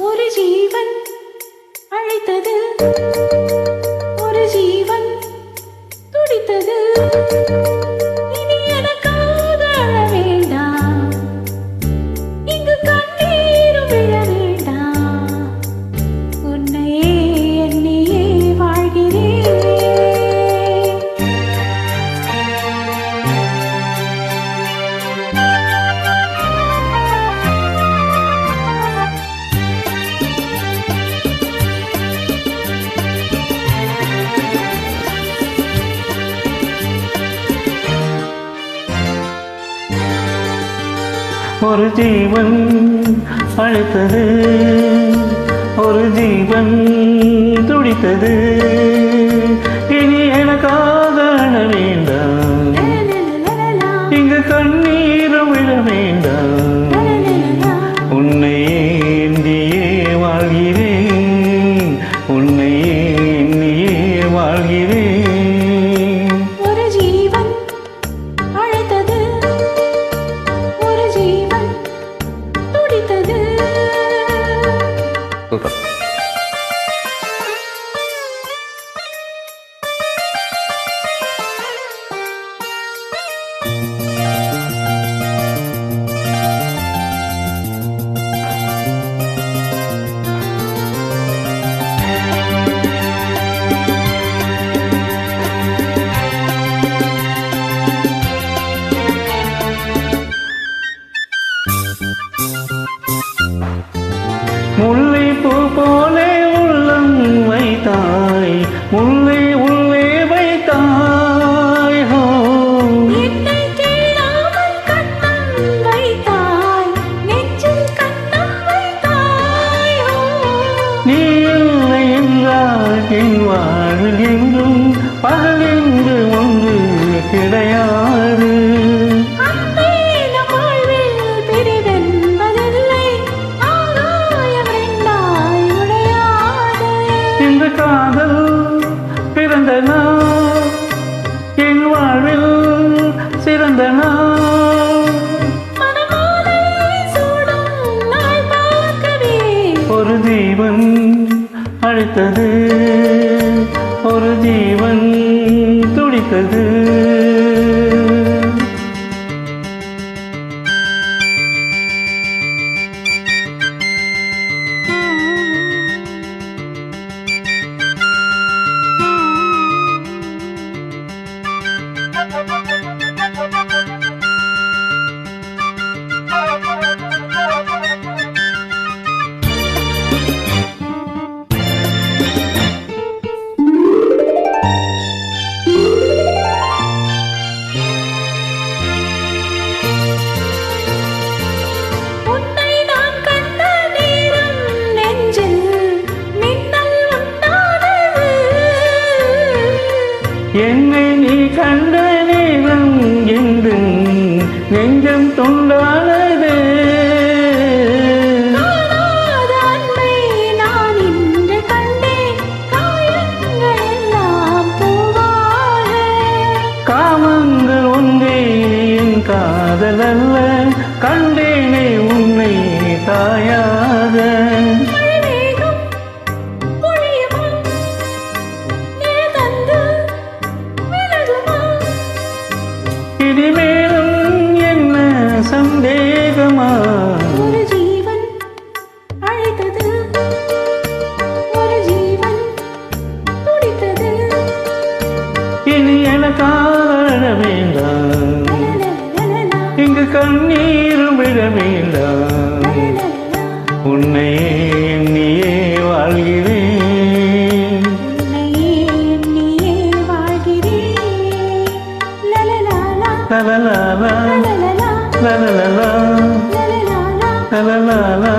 ஒரு ஜீவன் அழைத்தது. ஒரு ஜீவன் துடித்தது. ஒரு ஜீவன் அழைத்தது. ஒரு ஜீவன் துடித்தது. முல்லை பூ போலே உள்ளம் வைத்தாய் முல்லை உள்ளே வைத்தாய். நீ இல்லை என்றால் என் வாழ்வில் என்றும் பகல் என்று ஒன்று கிடையாது காதல் பிறந்த நாள். என் வாழ்வில் சிறந்த நாள். ஒரு ஜீவன் அழைத்தது. ஒரு ஜீவன் துடித்தது. என்னை நீ கண்ட நேரம் என்று நெஞ்சம் துண்டானது. காமங்கள் ஒன்றே என் காதல் அல்ல கண்டேனே உன்னை தாயாக இங்கு கண்ணீரும் விழ வேண்டாம் லலலலலா. உன்னை எண்ணியே வாழ்கிறேன் உன்னையே எண்ணியே வாழ்கிறேன். லலலலா லலலாலா. லலலாலா